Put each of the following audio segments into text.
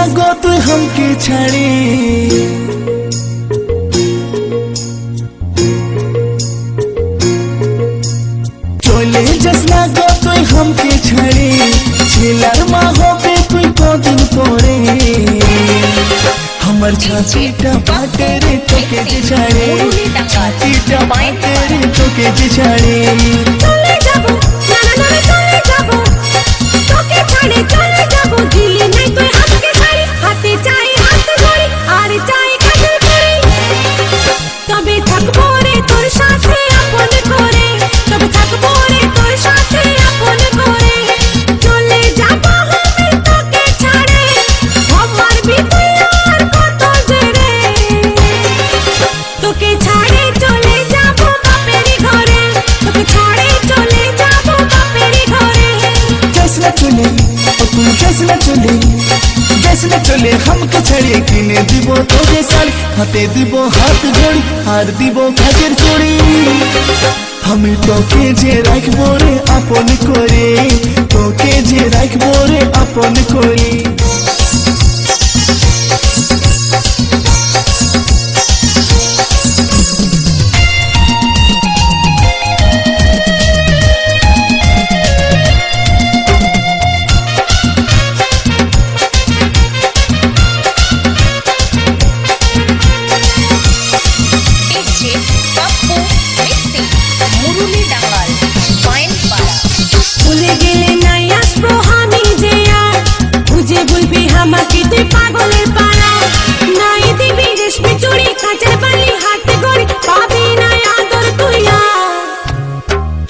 না গো তুই হামকে ছাড়ি। চলে যাস না গো তুই হামকে ছাড়ি। ছেলার মা হবে তুই কদিন পরে। আমার ছাতিটা ফাটে রে তোকে যে ছাড়ে। ছাতিটা ফাটে রে তোকে যে ছাড়ে। না চলে না চলে হামকে ছাড়িয়ে কিনে দিব তোকে শাড়ি হাতে দিব হাত ঘড়ি আর দিব কাজের চড়ি আমি তোকে যে রাখব রে আপন করে তোকে যে রাখব রে আপন করে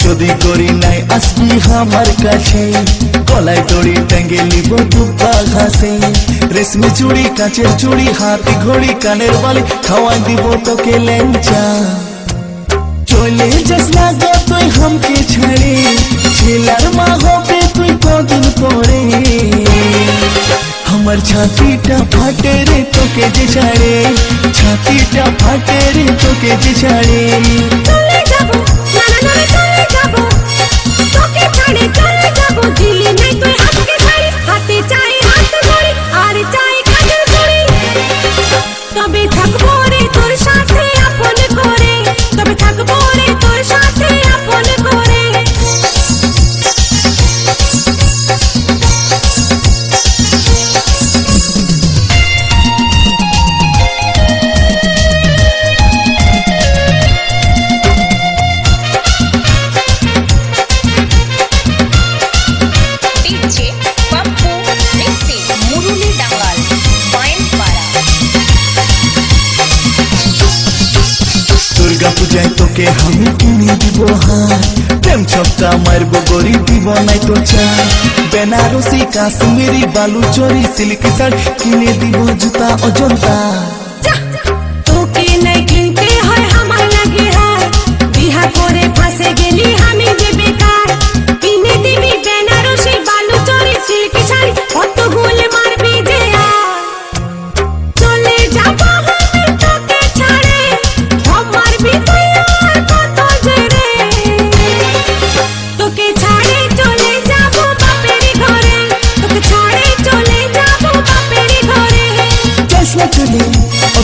যদি করি নাই আসবি রেশমি চুড়ি কাঁচের চুড়ি হাতে ঘড়ি, কানের বালি খাওয়াই দিব তোকে লেঞ্চা চলে যাস না গো তুই হামকে ছাড়ে। ছেলার মা হবে তুই কদিন পরে আমার ছাতিটা ফাটে রে তোকে যে ছাড়ে ছাতিটা ফাটে রে তোকে যে ছাড়ে চলে যাব দুর্গা তোকে আমি কিনে দিব হার প্রেম ছক্কা মারবো গরি দিব নাই তো চা বেনারসি, কাশ্মীরি বালু চরি সিল্ক শাড়ি কিনে দিব জুতা অজন্তা। তোকে নাই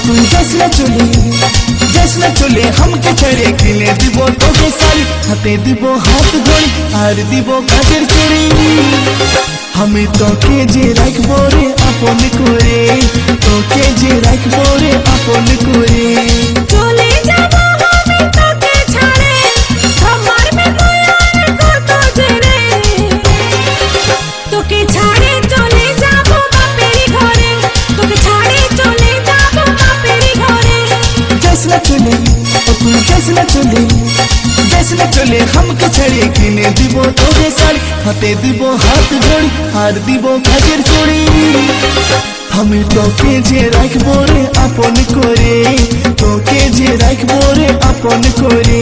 তুই জসলে চলে না চলে, হামকে ছেড়ে কিনে দিব তোকে শাড়ি। হাতে দিব হাত ঘড়ি আর দিব কাজের চুড়ি। আমি তোকে যে রাখব রে আপন করে, তোকে যে রাখব রে আপন করে। চলে যাব। খামকে ছাড়ি কিনে দিব তোকে শাড়ি। হাতে দিব হাত ঘড়ি আর দিব কাজের চড়ি। আমি তোকে যে রাখব রে আপন করে তোকে যে রাখব রে আপন করে।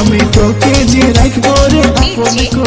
আমি তোকে যে রাখব রে আপন করে